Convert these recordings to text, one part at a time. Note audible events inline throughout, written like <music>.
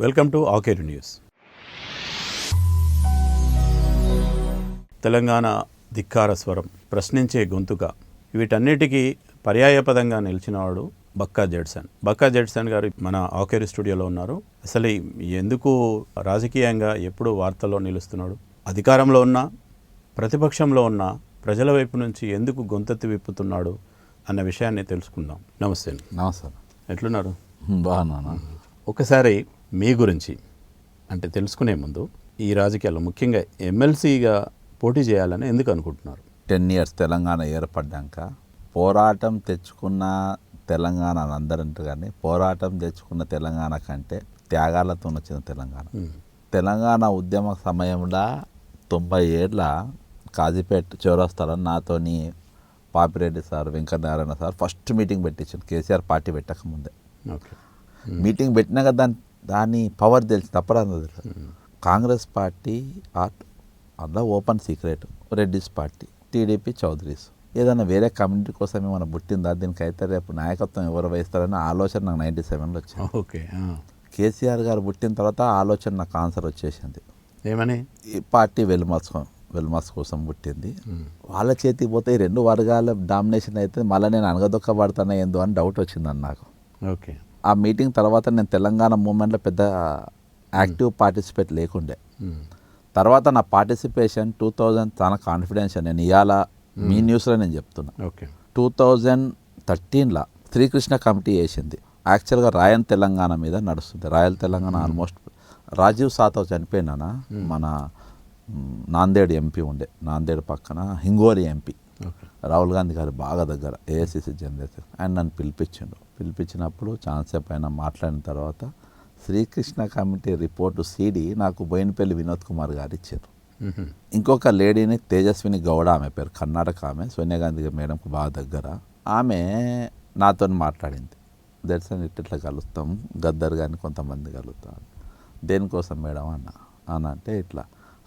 Welcome to Akeru news. Telangana ధిక్కార స్వరం ప్రశ్నించే గొంతుక వీటన్నిటికీ పర్యాయపదంగా నిలిచినవాడు బక్కా జడ్సన్. బక్కా జడ్సన్ గారు మన ఆకేరు స్టూడియోలో ఉన్నారు. అసలు ఎందుకు రాజకీయంగా ఎప్పుడు వార్తల్లో నిలుస్తున్నాడు? అధికారంలో ఉన్న ప్రతిపక్షంలో ఉన్న ప్రజల వైపు నుంచి ఎందుకు గొంతెత్తి విప్పుతున్నాడు అన్న విషయాన్ని తెలుసుకుందాం. నమస్తే నమస్తే ఎట్లున్నారు? బాగున్నాను. ఒకసారి మీ గురించి అంటే తెలుసుకునే ముందు ఈ రాజకీయాల్లో ముఖ్యంగా ఎమ్మెల్సీగా పోటీ చేయాలని ఎందుకు అనుకుంటున్నారు? టెన్ ఇయర్స్ తెలంగాణ ఏర్పడ్డాక పోరాటం తెచ్చుకున్న తెలంగాణ అని అందరూ అంటారు కానీ పోరాటం తెచ్చుకున్న తెలంగాణ కంటే త్యాగాలతో వచ్చిన తెలంగాణ. తెలంగాణ ఉద్యమ సమయంలో తొంభై ఏళ్ళ కాజీపేట చౌరస్తాలో నాతోని Papireddy sir Venkatanarayana sir first meeting పెట్టించాను కేసీఆర్ పార్టీ పెట్టకముందే. మీటింగ్ పెట్టినాక దాని దాని పవర్ తెలిసి. తప్పరాదు కాంగ్రెస్ పార్టీ ఆర్ట్ అందులో open secret Reddys party TDP Chowdarys ఏదైనా వేరే కమ్యూనిటీ కోసం ఏమైనా పుట్టిందా? దీనికైతే రేపు నాయకత్వం ఎవరు వహిస్తారనే ఆలోచన నాకు నైంటీ సెవెన్లో వచ్చింది. ఓకే. కేసీఆర్ గారు పుట్టిన తర్వాత ఆలోచన నాకు ఆన్సర్ వచ్చేసింది. ఏమని? ఈ పార్టీ వెల్మాస్ వెల్మాస్ కోసం పుట్టింది. వాళ్ళ చేతికి పోతే ఈ రెండు వర్గాల డామినేషన్ అయితే మళ్ళీ నేను అనగదొక్కబడతానా ఏందో అని డౌట్ వచ్చిందని నాకు. ఓకే. ఆ మీటింగ్ తర్వాత నేను తెలంగాణ మూమెంట్లో పెద్ద యాక్టివ్ పార్టిసిపేట్ లేకుండే. ఉమ్. తర్వాత నా పార్టిసిపేషన్ టూ థౌజండ్ చాలా కాన్ఫిడెన్షియల్. నేను ఇవాళ మీ న్యూస్లో నేను చెప్తున్నా. ఓకే. టూ థౌజండ్ థర్టీన్లో శ్రీకృష్ణ కమిటీ వేసింది. యాక్చువల్గా రాయల్ తెలంగాణ మీద నడుస్తుంది. రాయల్ తెలంగాణ ఆల్మోస్ట్ రాజీవ్ సాతవ్ చనిపోయినానా మన నాందేడ్ ఎంపీ ఉండే. నాందేడ్ పక్కన హింగోలి ఎంపీ. రాహుల్ గాంధీ గారు బాగా దగ్గర ఏఐసిసి జనరేషన్ ఆయన నన్ను పిలిపించిండు. పిలిపించినప్పుడు ఛాన్సేపు అయినా మాట్లాడిన తర్వాత శ్రీకృష్ణ కమిటీ రిపోర్టు సీడీ నాకు బోయినపల్లి వినోద్ కుమార్ గారు ఇచ్చారు. ఇంకొక లేడీని తేజస్విని గౌడ ఆమె పేరు కర్ణాటక ఆమె సోనియా గాంధీ గారి మేడంకు బాగా దగ్గర. ఆమె నాతో మాట్లాడింది. దర్శనం ఇట్లా కలుస్తాం గద్దర్ కానీ కొంతమంది కలుస్తాం దేనికోసం మేడం అన్న. అని అంటే ఇట్లా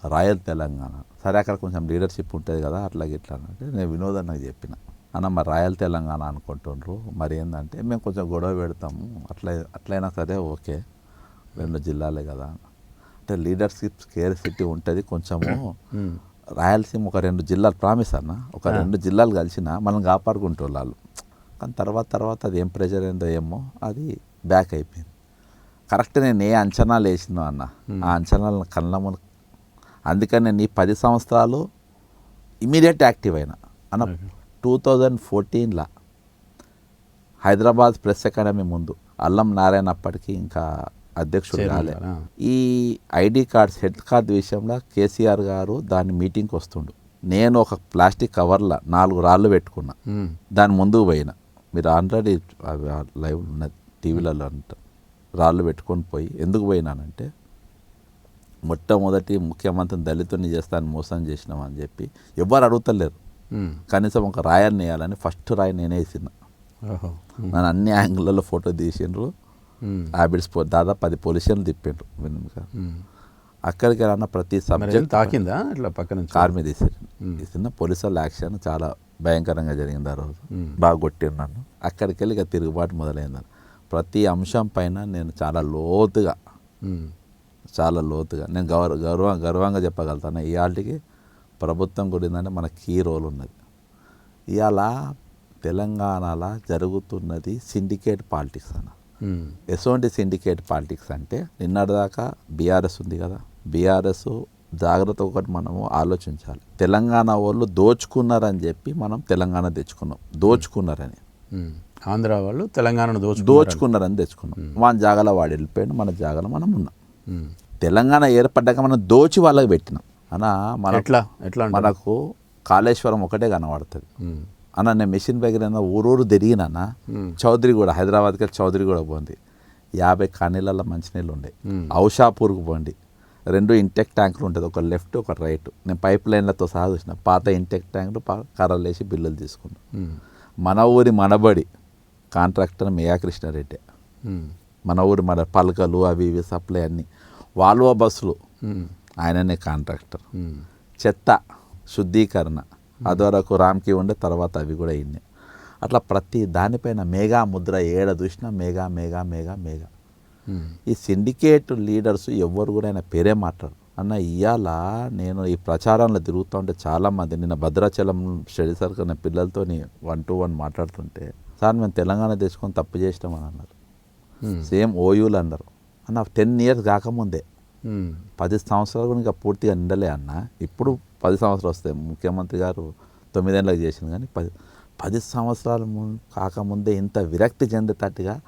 రాయల్ తెలంగాణ. సరే అక్కడ కొంచెం లీడర్షిప్ ఉంటుంది కదా అట్లా ఇట్లా అంటే నేను వినోద్ అన్నకు చెప్పిన. అన్న మరి రాయల్ తెలంగాణ అనుకుంటుండ్రు. మరి ఏంటంటే మేము కొంచెం గొడవ పెడతాము. అట్లా అట్లయినా సరే ఓకే. రెండు జిల్లాలే కదా. అంటే లీడర్షిప్ స్కేర్ సిటీ ఉంటుంది కొంచెము. రాయలసీమ ఒక రెండు జిల్లాలు ప్రామిస్ అన్న. ఒక రెండు జిల్లాలు కలిసిన మనం కాపాడుకుంటూ వాళ్ళు కానీ తర్వాత తర్వాత అది ఏం ప్రెషర్ ఏందో ఏమో అది బ్యాక్ అయిపోయింది. కరెక్ట్ నేను ఏ అంచనాలు వేసినా అన్న. ఆ అంచనాలను కళ్ళ ముందు అందుకని ఈ పది సంవత్సరాలు ఇమీడియట్ యాక్టివ్ అయినా అన్న టూ థౌజండ్ ఫోర్టీన్లో హైదరాబాద్ ప్రెస్ అకాడమీ ముందు అల్లం నారాయణ అప్పటికి ఇంకా అధ్యక్షుడు కాలే? ఈ ఐడి కార్డ్స్ హెల్త్ కార్డ్ విషయంలో కేసీఆర్ గారు దాని మీటింగ్కి వస్తుండు నేను ఒక ప్లాస్టిక్ కవర్లో నాలుగు రాళ్ళు పెట్టుకున్నా మ్మ్. దాని ముందుకు పోయిన మీరు ఆల్రెడీ లైవ్ ఉన్నది టీవీలలో అంట రాళ్ళు పెట్టుకొని పోయి ఎందుకు పోయినానంటే మొట్టమొదటి ముఖ్యమంత్రిని దళితుని చేస్తాను మోసం చేసినామని చెప్పి ఎవరు అడుగుతలేరు. కనీసం ఒక రాయల్ని వేయాలని ఫస్ట్ రాయి నేనే వేసిన. నన్ను అన్ని యాంగిల్లో ఫోటో తీసిండ్రు. హ్యాబిట్స్ పో దాదాపు పది పొలిషన్లు తిప్పిండ్రు వెనుక. అక్కడికి రాన్న ప్రతి సబ్జెక్ట్ తాకిందా ఇట్లా పక్క నుంచి? కార్ మీద తీసారు తీసిన పోలీసు వాళ్ళ యాక్షన్ చాలా భయంకరంగా జరిగింది ఆ రోజు. బాగా కొట్టిరు నన్ను. అక్కడికి వెళ్ళి ఇక తిరుగుబాటు మొదలైంది. ప్రతి అంశం పైన నేను చాలా లోతుగా. చాలా లోతుగా. నేను గౌరవ గౌరవ గర్వంగా చెప్పగలుగుతాను? ఇవాళకి ప్రభుత్వం గురిందంటే మన కీ రోల్ ఉన్నది. ఇవాళ తెలంగాణలో జరుగుతున్నది సిండికేట్ పాలిటిక్స్ అన్న. ఎటువంటి సిండికేట్ పాలిటిక్స్ అంటే నిన్నటిదాకా బీఆర్ఎస్ ఉంది కదా. బీఆర్ఎస్ జాగ్రత్త ఒకటి మనము ఆలోచించాలి. తెలంగాణ వాళ్ళు దోచుకున్నారని చెప్పి మనం తెలంగాణ తెచ్చుకున్నాం. దోచుకున్నారని. ఆంధ్ర వాళ్ళు తెలంగాణను దోచు దోచుకున్నారని తెచ్చుకున్నాం. మన జాగాలో వాడు వెళ్ళిపోయాడు మన జాగాలో మనం ఉన్నాం. తెలంగాణ ఏర్పడ్డాక మనం దోచి వాళ్ళకి పెట్టినాం. అన్న మన ఎట్లా ఎట్లా? మనకు కాళేశ్వరం ఒకటే కనబడుతుంది. అన్న నేను మిషన్ దగ్గర ఊరూరు తిరిగినా చౌదరి కూడా హైదరాబాద్కి చౌదరి కూడా పోండి యాభై కానీళ్ళల్లో మంచినీళ్ళు ఉండే. ఔషాపూర్కి పోండి రెండు ఇంటెక్ ట్యాంకులు ఉంటుంది ఒక లెఫ్ట్ ఒక రైట్ నేను పైప్ లైన్లతో సహా చూసిన పాత ఇంటెక్ ట్యాంకులు కర్రలు వేసి బిల్లులు తీసుకున్నాను మ్మ్. మన ఊరి మనబడి కాంట్రాక్టర్ మేయా కృష్ణారెడ్డి. మన ఊరి మన పలకలు అవి ఇవి సప్లై అన్నీ వాల్వో బస్సులు. ఆయననే కాంట్రాక్టర్. చెత్త శుద్ధీకరణ అదివరకు రామ్కి ఉండే తర్వాత అవి కూడా ఇన్ని అట్లా ప్రతి దానిపైన మేఘా ముద్ర ఏడ చూసినా మేఘా మేఘా మేఘా మేఘా. ఈ సిండికేట్ లీడర్స్ ఎవ్వరు కూడా ఆయన పేరే మాట్లాడు అన్న ఇవాళ నేను ఈ ప్రచారంలో తిరుగుతూ ఉంటే చాలామంది నిన్న భద్రాచలం స్టడీ సర్కిల్ నా పిల్లలతో వన్ టు వన్ మాట్లాడుతుంటే సార్ మేము తెలంగాణ తెచ్చుకొని తప్పు చేసినామని అన్నారు. సేమ్ ఓయూలు అన్నారు అన్న టెన్ ఇయర్స్ కాకముందే. పది సంవత్సరాలు కూడా ఇంకా పూర్తిగా నిండలే అన్న. ఇప్పుడు పది సంవత్సరాలు వస్తాయి. ముఖ్యమంత్రి గారు తొమ్మిదేళ్ళకి చేసింది కానీ పది పది సంవత్సరాల ముందు కాకముందే ఇంత విరక్తి చెందేటట్టుగా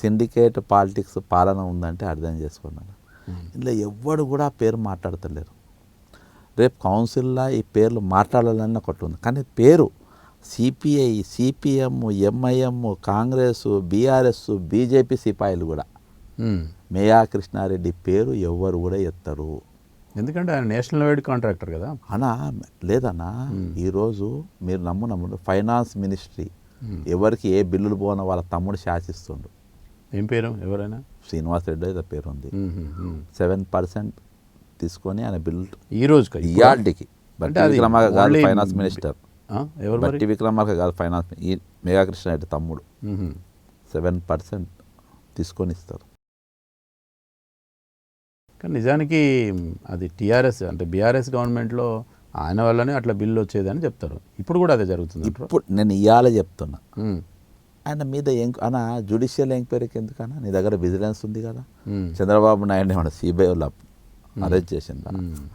సిండికేట్ పాలిటిక్స్ పాలన ఉందంటే అర్థం చేసుకున్నాను ఇందులో ఎవ్వడు కూడా పేరు మాట్లాడతలేరు. రేపు కౌన్సిల్లో ఈ పేర్లు మాట్లాడాలని ఒకటి ఉంది. కానీ పేరు CPI CPM MIM Congress BRS BJP సిపాయిలు కూడా. మేయా కృష్ణారెడ్డి పేరు ఎవ్వరు కూడా ఎత్తరు. ఎందుకంటే ఆయన నేషనల్ వైడ్ కాంట్రాక్టర్ కదా? అనా లేదన్నా ఈరోజు మీరు నమ్ము నమ్ముడు ఫైనాన్స్ మినిస్ట్రీ ఎవరికి ఏ బిల్లులు పోన వాళ్ళ తమ్ముడు శాసిస్తుండు. ఏం పేరు? ఎవరైనా? శ్రీనివాస్ రెడ్డి ఏదో పేరు ఉంది. సెవెన్ పర్సెంట్ తీసుకొని ఆయన బిల్లు ఈ రోజు ఇయాల్టికి. బట్టి విక్రమార్క only- ఫైనాన్స్ మినిస్టర్. ఎవరు బట్టి విక్రమార్క కాదు ఫైనాన్స్ ఈ మేఘాకృష్ణారెడ్డి తమ్ముడు. మ్మ్. సెవెన్ పర్సెంట్ తీసుకొని ఇస్తారు. కానీ నిజానికి అది టీఆర్ఎస్ అంటే బీఆర్ఎస్ గవర్నమెంట్లో ఆయన వల్లనే అట్లా బిల్లు వచ్చేదని చెప్తారు. ఇప్పుడు కూడా అదే జరుగుతుంది ఇప్పుడు నేను ఇవాళ చెప్తున్నా. ఆయన మీద అన్న జ్యుడిషియల్ ఎంక్వైరీకి ఎందుకన్నా? నీ దగ్గర విజిలెన్స్ ఉంది కదా. చంద్రబాబు నాయుడు ఏమన్నా సిబిఐ వాళ్ళు అరెస్ట్ చేసిందా?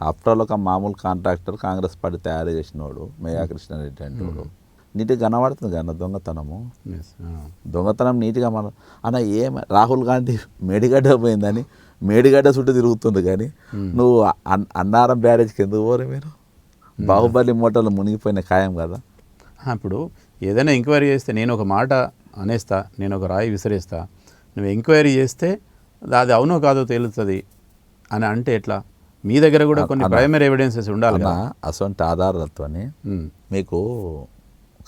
ఆఫ్టర్ ఆల్ ఒక మామూలు కాంట్రాక్టర్ కాంగ్రెస్ పార్టీ తయారు చేసినోడు మేయా కృష్ణారెడ్డి అంటోడు. నీట్గా కనబడుతుంది కదా దొంగతనము? దొంగతనం నీట్గా మన అన్న ఏం రాహుల్ గాంధీ మేడిగడ్డ పోయిందని మేడిగడ్డ చుట్టూ తిరుగుతుంది కానీ నువ్వు అన్- అన్నారం బ్యారేజ్కి ఎందుకు పోరు మీరు? బాహుబలి మూటలు మునిగిపోయిన ఖాయం కదా. ఇప్పుడు ఏదైనా ఎంక్వైరీ చేస్తే నేను ఒక మాట అనేస్తా నేను ఒక రాయి విసిరేస్తా. నువ్వు ఎంక్వైరీ చేస్తే అది అవునో కాదో తేలుతుంది అని అంటే ఎట్లా? మీ దగ్గర కూడా కొన్ని ప్రైమరీ ఎవిడెన్సెస్ ఉండాలి అసొంటి ఆధారాలతోని మీకు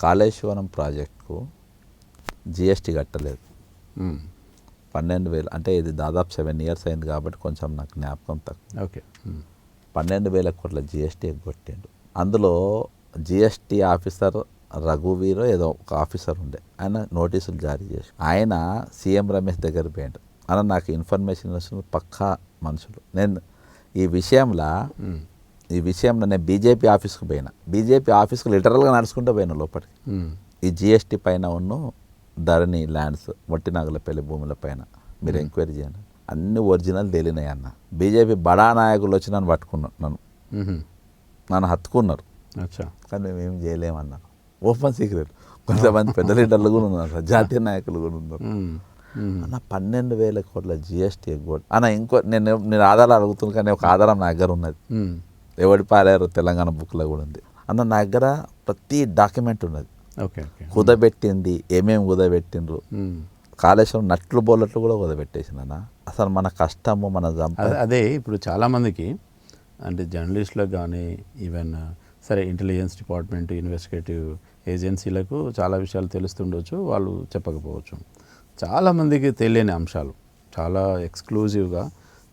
కాళేశ్వరం ప్రాజెక్టుకు జిఎస్టీ కట్టలేదు. పన్నెండు వేలు అంటే ఇది దాదాపు సెవెన్ ఇయర్స్ అయింది కాబట్టి కొంచెం నాకు జ్ఞాపకం తక్కువ. ఓకే. పన్నెండు వేల కోట్ల జిఎస్టీ ఎగ్గొట్టిండు. అందులో జిఎస్టీ ఆఫీసర్ రఘువీరో ఏదో ఒక ఆఫీసర్ ఉండే. ఆయన నోటీసులు జారీ చేసి ఆయన సీఎం రమేష్ దగ్గర పోయిండు. అన్న నాకు ఇన్ఫర్మేషన్ వచ్చిన పక్కా మనుషులు. నేను ఈ విషయంలో ఈ విషయంలో నేను బీజేపీ ఆఫీస్కి పోయినా. బీజేపీ ఆఫీస్కి లిటరల్గా నడుచుకుంటూ పోయినా లోపలికి. ఈ జిఎస్టీ పైన ఉన్న ధరణి ల్యాండ్స్ వట్టి నాగులపల్లి భూముల పైన మీరు ఎంక్వైరీ చేయండి. అన్ని ఒరిజినల్ తేలినాయి అన్న. బీజేపీ బడా నాయకులు వచ్చి నన్ను పట్టుకున్నారు నన్ను. నన్ను హత్తుకున్నారు. అచ్చా. కానీ మేము ఏం చేయలేమన్నారు ఓపెన్ సీక్రెట్. కొంతమంది పెద్ద లీడర్లు కూడా ఉన్నారు జాతీయ నాయకులు కూడా ఉన్నారు. అన్న పన్నెండు వేల కోట్ల జిఎస్టీ ఎగ్గొట్ అన్న ఇంకో నేను నేను ఆధారాలు అడుగుతున్నాను కానీ ఒక ఆధారం నా దగ్గర ఉన్నది. ఎవడి పారారు తెలంగాణ బుక్లో కూడా ఉంది. అన్న నా దగ్గర ప్రతి డాక్యుమెంట్ ఉన్నది. కుదబెట్టింది ఏమేమి కుదబెట్టిండ్రు. కాళేశ్వరం నట్లు బోలట్లు కూడా కుదబెట్టేసిందన్న అసలు మన కష్టము మన అదే ఇప్పుడు చాలామందికి అంటే జర్నలిస్టులకు కానీ ఈవెన్ సరే ఇంటెలిజెన్స్ డిపార్ట్మెంట్ ఇన్వెస్టిగేటివ్ ఏజెన్సీలకు చాలా విషయాలు తెలుస్తుండొచ్చు వాళ్ళు చెప్పకపోవచ్చు. చాలామందికి తెలియని అంశాలు చాలా ఎక్స్క్లూజివ్గా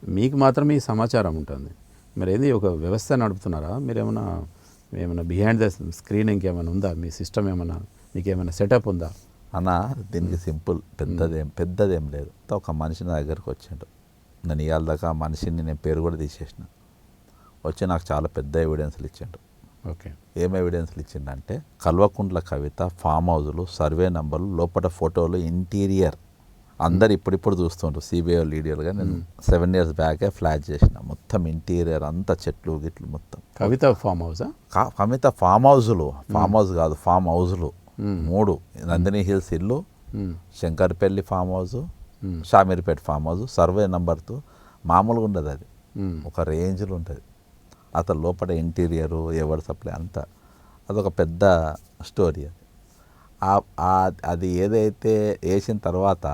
మీకు మాత్రమే ఈ సమాచారం ఉంటుంది. మరి ఏది ఒక వ్యవస్థ నడుపుతున్నారా? మీరు ఏమైనా బిహైండ్ ద స్క్రీన్ ఇంకేమైనా ఉందా? మీ సిస్టమ్ ఏమైనా మీకు ఏమైనా సెటప్ ఉందా? అన్న దీనికి సింపుల్ పెద్దదేం పెద్దదేం లేదు. ఒక మనిషి నా దగ్గరికి వచ్చిండు. నేను ఇవాళ దాకా ఆ మనిషిని నేను పేరు కూడా తీసేసిన. వచ్చి నాకు చాలా పెద్ద ఎవిడెన్స్లు ఇచ్చిండు. ఓకే. ఏం ఎవిడెన్స్లు ఇచ్చిండంటే కల్వకుంట్ల కవిత ఫామ్ హౌజులు సర్వే నంబర్లు లోపల ఫోటోలు ఇంటీరియర్ అందరు ఇప్పుడిప్పుడు చూస్తుండ్రు సిబిఐ లీడియర్గా నేను సెవెన్ ఇయర్స్ బ్యాకే ఫ్లాష్ చేసిన. మొత్తం ఇంటీరియర్ అంతా చెట్లు గిట్లు మొత్తం. కవిత ఫామ్ హౌసా కవిత ఫామ్ హౌజులు ఫామ్ హౌస్ కాదు ఫామ్ హౌజులు మూడు. నందిని హిల్స్ ఇల్లు Shankarpally farm house. Shamirpet farm house survey నెంబర్తో మామూలుగా ఉండదు అది. ఒక రేంజ్లో ఉంటుంది. అతను లోపల ఇంటీరియరు ఎవరి సప్లై అంతా. అదొక పెద్ద స్టోరీ అది. అది ఏదైతే వేసిన తర్వాత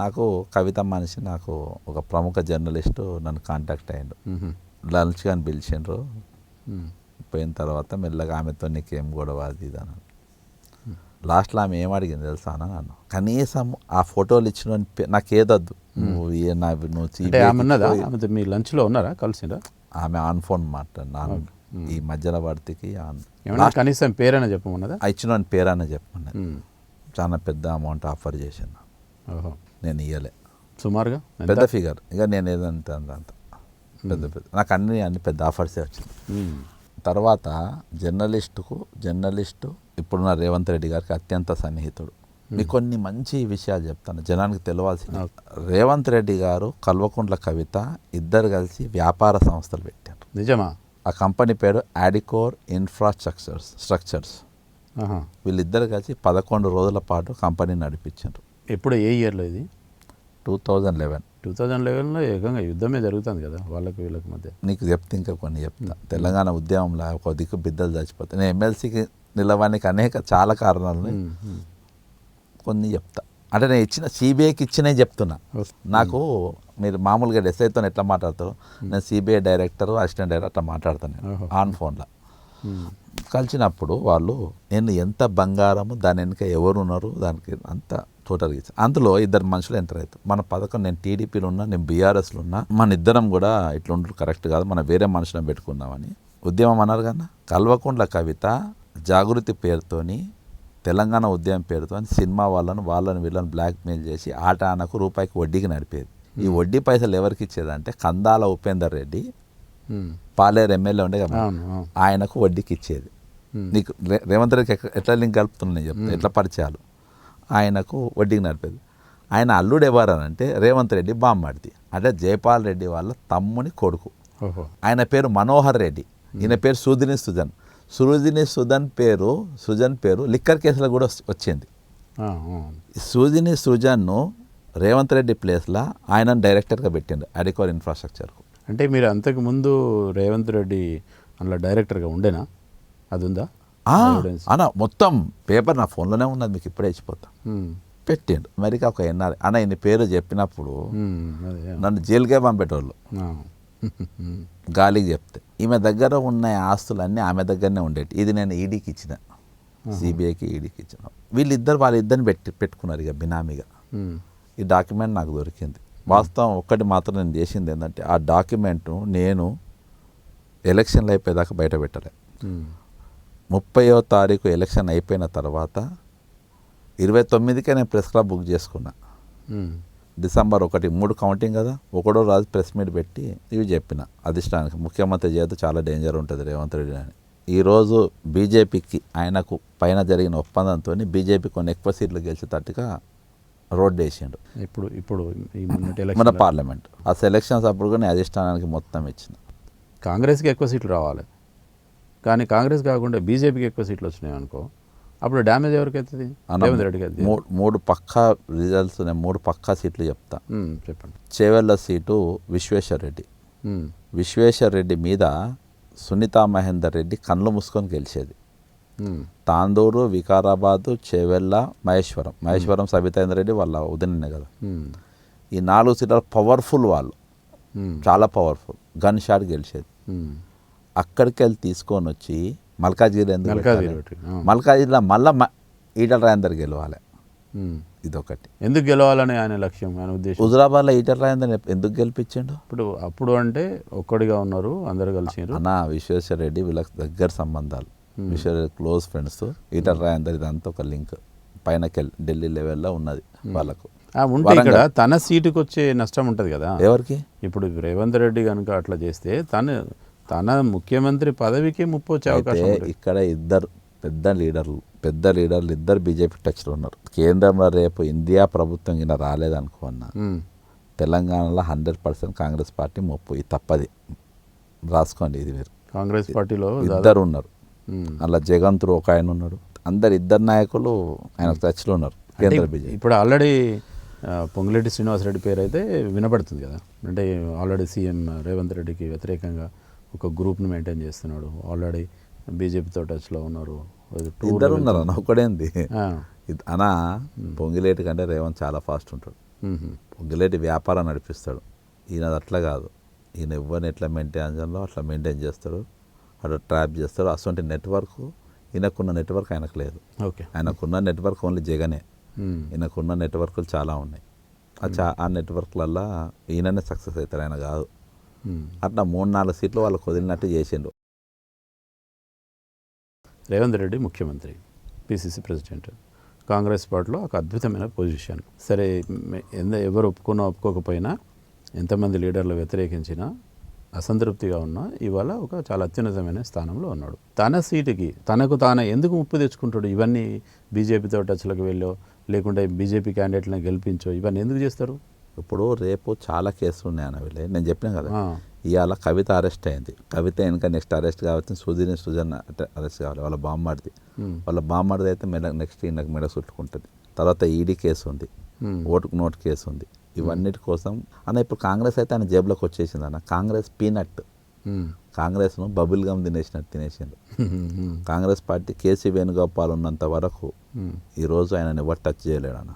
నాకు కవిత మనిషి నాకు ఒక ప్రముఖ జర్నలిస్టు నన్ను కాంటాక్ట్ అయ్యిండు. లంచ్ కానీ పిలిచిండ్రు. పోయిన తర్వాత మెల్లగా ఆమెతో నీకేం గొడవ అది ఇది అని. లాస్ట్లో ఆమె ఏం అడిగింది తెలుసా అన్న నన్ను కనీసం ఆ ఫోటోలు ఇచ్చిన నాకు ఏదొద్దు నువ్వు నా- నువ్వు మీ లంచ్లో ఉన్నారా? కలిసిందా ఆమె ఆన్ ఫోన్ మాట్లాడినా. ఈ ఆన్ ఏమన్నా కనీసం పేరైనా చెప్పమన్నదా? ఇచ్చిన పేరు అని చెప్పమన్నది. చాలా పెద్ద అమౌంట్ ఆఫర్ ఓహో. నేను ఇయ్యలే. సుమారుగా? పెద్ద ఫిగర్ ఇక నేను ఏదంటే అంత పెద్ద పెద్ద నాకు అన్ని అన్ని పెద్ద ఆఫర్సే వచ్చింది. తర్వాత జర్నలిస్టుకు జర్నలిస్టు ఇప్పుడున్న రేవంత్ రెడ్డి గారికి అత్యంత సన్నిహితుడు. మీకు కొన్ని మంచి విషయాలు చెప్తాను. జనానికి తెలియాల్సిన రేవంత్ రెడ్డి గారు కల్వకుంట్ల కవిత ఇద్దరు కలిసి వ్యాపార సంస్థలు పెట్టారు. నిజమా? ఆ కంపెనీ పేరు ఆడికోర్ ఇన్ఫ్రాస్ట్రక్చర్స్ స్ట్రక్చర్స్. వీళ్ళిద్దరు కలిసి పదకొండు రోజుల పాటు కంపెనీ నడిపించారు. ఎప్పుడు ఏ ఇయర్లో ఇది? Two thousand eleven. Two thousand లెవెన్లో ఏకంగా యుద్ధమే జరుగుతుంది కదా వాళ్ళకి వీళ్ళకి మధ్య. నీకు చెప్తే ఇంకా కొన్ని చెప్తా. తెలంగాణ ఉద్యమంలో ఒక దిక్కు బిడ్డలు చచ్చిపోతాయి. నేను ఎమ్మెల్సీకి నిలవడానికి అనేక చాలా కారణాలు. కొన్ని చెప్తా. అంటే నేను ఇచ్చిన సిబిఐకి ఇచ్చినే చెప్తున్నా. నాకు మీరు మామూలుగా ఎస్ఐతో ఎట్లా మాట్లాడతారు నేను సిబిఐ డైరెక్టర్ అసిస్టెంట్ డైరెక్టర్ అట్లా మాట్లాడతాను నేను. ఆన్ ఫోన్లో. కలిసినప్పుడు వాళ్ళు నేను ఎంత బంగారము దాని వెనుక ఎవరు ఉన్నారు దానికి అంత ఇచ్చి. అందులో ఇద్దరు మనుషులు ఎంటర్ అవుతారు. మన పథకం నేను టీడీపీలో ఉన్నా నేను బీఆర్ఎస్లో ఉన్నా మన ఇద్దరం కూడా ఇట్లా ఉండరు కరెక్ట్ కాదు. మనం వేరే మనుషులను పెట్టుకున్నామని ఉద్యమం అన్నారు కన్నా కల్వకుంట్ల కవిత జాగృతి పేరుతోని తెలంగాణ ఉద్యమం పేరుతో సినిమా వాళ్ళను వాళ్ళని వీళ్ళని బ్లాక్మెయిల్ చేసి ఆట ఆనకు రూపాయికి వడ్డీకి నడిపేది. ఈ వడ్డీ పైసలు ఎవరికి ఇచ్చేదంటే కందాల ఉపేందర్ రెడ్డి. పాలేరు ఎమ్మెల్యే ఉండే కదా. అవును అవును. ఆయనకు వడ్డీకి ఇచ్చేది. నీకు రేవంత్ రెడ్డికి ఎట్లా లింక్ కలుపుతున్నా నేను చెప్తాను ఎట్లా పరిచయాలు? ఆయనకు వడ్డీకి నడిపేది. ఆయన అల్లుడు ఎవరనంటే రేవంత్ రెడ్డి బామ్మడిది. అంటే జైపాల్ రెడ్డి వాళ్ళ తమ్ముని కొడుకు. ఆయన పేరు మనోహర్ రెడ్డి. ఈయన పేరు సూదిని సుజన్. సురుదిని సుజన్ పేరు సుజన్ పేరు లిక్కర్ కేసులో కూడా వచ్చింది. సూదిని సుజన్ను రేవంత్ రెడ్డి ప్లేస్లో ఆయన డైరెక్టర్గా పెట్టిండు అడికోర్ ఇన్ఫ్రాస్ట్రక్చర్కు అంటే మీరు అంతకు ముందు రేవంత్ రెడ్డి అందులో డైరెక్టర్గా ఉండేనా? అది ఉందా. అన్న మొత్తం పేపర్ నా ఫోన్లోనే ఉన్నది మీకు ఇప్పుడే ఇచ్చిపోతా. పెట్టిండు. అమెరికా ఒక ఎన్ఆర్. అన్న ఇన్ని పేరు చెప్పినప్పుడు నన్ను జైలుకే పంపేటోళ్ళు. <laughs> గాలికి చెప్తే. ఈమె దగ్గర ఉన్న ఆస్తులన్నీ ఆమె దగ్గరనే ఉండేవి ఇది నేను ఈడీకి ఇచ్చిన. సిబిఐకి ఈడీకి ఇచ్చిన. వీళ్ళిద్దరు వాళ్ళిద్దరిని పెట్టి పెట్టుకున్నారు ఇక బినామీగా. ఈ డాక్యుమెంట్ నాకు దొరికింది. వాస్తవం ఒక్కటి మాత్రం నేను చేసింది ఏంటంటే ఆ డాక్యుమెంట్ను నేను ఎలక్షన్లు అయిపోయేదాకా బయట పెట్టలే. ముప్పయో తారీఖు ఎలక్షన్ అయిపోయిన తర్వాత ఇరవై తొమ్మిదికే నేను ప్రెస్ క్లబ్ బుక్ చేసుకున్నా. డిసెంబర్ ఒకటి మూడు కౌంటింగ్ కదా ఒకటో రోజు ప్రెస్ మీట్ పెట్టి ఇవి చెప్పిన అధిష్టానికి ముఖ్యమంత్రి చేత చాలా డేంజర్ ఉంటుంది రేవంత్ రెడ్డి అని ఈరోజు బీజేపీకి ఆయనకు పైన జరిగిన ఒప్పందంతో బీజేపీ కొన్ని ఎక్కువ సీట్లు గెలిచేటట్టుగా రోడ్డు వేసిండు. ఇప్పుడు ఇప్పుడు మన పార్లమెంట్ ఆ సెలక్షన్స్ అప్పుడు కూడా నేను అధిష్టానానికి మొత్తం ఇచ్చిన కాంగ్రెస్కి ఎక్కువ సీట్లు రావాలి. కానీ కాంగ్రెస్ కాకుండా బీజేపీకి ఎక్కువ సీట్లు వచ్చినాయి అనుకో అప్పుడు డ్యామేజ్ ఎవరికి అవుతుంది రేవంత్ రెడ్డికి అవుతుంది మూడు మూడు పక్కా రిజల్ట్స్ నేను మూడు పక్కా సీట్లు చెప్తా. చెప్పండి. చేవెళ్ళ సీటు విశ్వేశ్వర్ రెడ్డి. విశ్వేశ్వర్ రెడ్డి మీద సునీతా మహేందర్ రెడ్డి కళ్ళు మూసుకొని గెలిచేది. తాందూరు వికారాబాదు చేవెళ్ళ మహేశ్వరం. మహేశ్వరం సబితేందర్ రెడ్డి వాళ్ళ ఉదయనే కదా. ఈ నాలుగు సీట్లు పవర్ఫుల్ వాళ్ళు. చాలా పవర్ఫుల్. గన్ షాట్ గెలిచేది. అక్కడికి వెళ్ళి తీసుకొని వచ్చి మల్కాజ్గిరి ఎందుకు. మల్కాజ్గిరిలో మళ్ళీ ఈటల రాజేందర్ గెలవాలి. ఇదొకటి. ఎందుకు గెలవాలని ఆయన లక్ష్యం ఆయన ఉద్దేశం? హుజరాబాద్లో ఈటల రాజేందర్ ఎందుకు గెలిపించిండు? ఇప్పుడు అప్పుడు అంటే ఒక్కడిగా ఉన్నారు అందరు కలిసిరు. అన్న విశ్వేశ్వర రెడ్డి వీళ్ళకి దగ్గర సంబంధాలు. విశ్వేశ్వర క్లోజ్ ఫ్రెండ్స్ ఈటల రాజేందర్ ఇదంతా ఒక లింక్. పైన ఢిల్లీ లెవెల్లో ఉన్నది వాళ్ళకు. ఆ, ఉంటే ఇక్కడ తన సీటుకి వచ్చే నష్టం ఉంటుంది కదా. ఎవరికి? ఇప్పుడు రేవంత్ రెడ్డి కనుక అట్లా చేస్తే తను తన ముఖ్యమంత్రి పదవికి ముప్పు వచ్చే అవకాశం ఇక్కడ ఇద్దరు పెద్ద లీడర్లు పెద్ద లీడర్లు ఇద్దరు బీజేపీ టచ్లో ఉన్నారు. కేంద్రంలో రేపు ఇండియా ప్రభుత్వం కింద రాలేదనుకో అన్న. మ్మ్. తెలంగాణలో హండ్రెడ్ పర్సెంట్ కాంగ్రెస్ పార్టీ ముప్పు. ఇది తప్పది. రాసుకోండి ఇది మీరు. కాంగ్రెస్ పార్టీలో ఇద్దరు ఉన్నారు. అలా జగంతుడు ఒక ఆయన ఉన్నాడు. అందరు ఇద్దరు నాయకులు ఆయన టచ్లో ఉన్నారు కేంద్ర బీజేపీ. ఇప్పుడు ఆల్రెడీ పొంగులేటి శ్రీనివాసరెడ్డి పేరు అయితే వినపడుతుంది కదా. అంటే ఆల్రెడీ సీఎం రేవంత్ రెడ్డికి వ్యతిరేకంగా ఒక గ్రూప్ను మెయింటైన్ చేస్తున్నాడు. ఆల్రెడీ బీజేపీతో టచ్లో ఉన్నారు. ఇద్దరు ఉన్నారు అన్న ఒకడేంది అనా పొంగిలేటి కంటే రేవంత్ చాలా ఫాస్ట్ ఉంటాడు. పొంగిలేటి వ్యాపారం నడిపిస్తాడు. ఈయనది అట్లా కాదు. ఈయన ఎవరిని ఎట్లా మెయింటైన్ చేయాలో అట్లా మెయింటైన్ చేస్తాడు. అట్లా ట్రాప్ చేస్తాడు. అటువంటి నెట్వర్క్ ఈయనకున్న నెట్వర్క్ ఆయనకు లేదు. ఓకే. ఆయనకున్న నెట్వర్క్ ఓన్లీ జగనే. ఈయనకున్న నెట్వర్క్లు చాలా ఉన్నాయి. ఆ చా ఆ నెట్వర్క్లల్లో ఈయననే సక్సెస్ అవుతారు ఆయన కాదు. అట్లా మూడు నాలుగు సీట్లు వాళ్ళకి వదిలినట్టు చేసిండు రేవంత్ రెడ్డి ముఖ్యమంత్రి పిసిసి ప్రెసిడెంట్. కాంగ్రెస్ పార్టీలో ఒక అద్భుతమైన పొజిషన్. సరే ఎంత ఎవరు ఒప్పుకున్నా ఒప్పుకోకపోయినా ఎంతమంది లీడర్లు వ్యతిరేకించినా అసంతృప్తిగా ఉన్నా ఇవాళ ఒక చాలా అత్యున్నతమైన స్థానంలో ఉన్నాడు. తన సీటుకి తనకు తాను ఎందుకు ముప్పు తెచ్చుకుంటాడు? ఇవన్నీ బీజేపీతో టచ్లకు వెళ్ళో లేకుంటే బీజేపీ క్యాండిడేట్లను గెలిపించో ఇవన్నీ ఎందుకు చేస్తారు? ఇప్పుడు రేపు చాలా కేసులు ఉన్నాయి అన్న వీళ్ళే. నేను చెప్పిన కదా ఇవాళ కవిత అరెస్ట్ అయింది. కవిత వెనక నెక్స్ట్ అరెస్ట్ కాబట్టి సుధీర్ సుజన్ అరెస్ట్ కావాలి. వాళ్ళ బామ్మడిది. వాళ్ళ బామ్మడిది అయితే మెడ నెక్స్ట్ ఈయనకు మెడ చుట్టుకుంటుంది తర్వాత ఈడీ కేసు ఉంది ఓటుకు నోటు కేసు ఉంది ఇవన్నిటి కోసం. అన్న ఇప్పుడు కాంగ్రెస్ అయితే ఆయన జేబులోకి వచ్చేసింది అన్న. కాంగ్రెస్ పీనట్. కాంగ్రెస్ను బబుల్ గమ్ తినేసినట్టు తినేసిండు. కాంగ్రెస్ పార్టీ కేసీ వేణుగోపాల్ ఉన్నంత వరకు. ఈరోజు ఆయనని ఎవరు టచ్ చేయలేడు అన్న.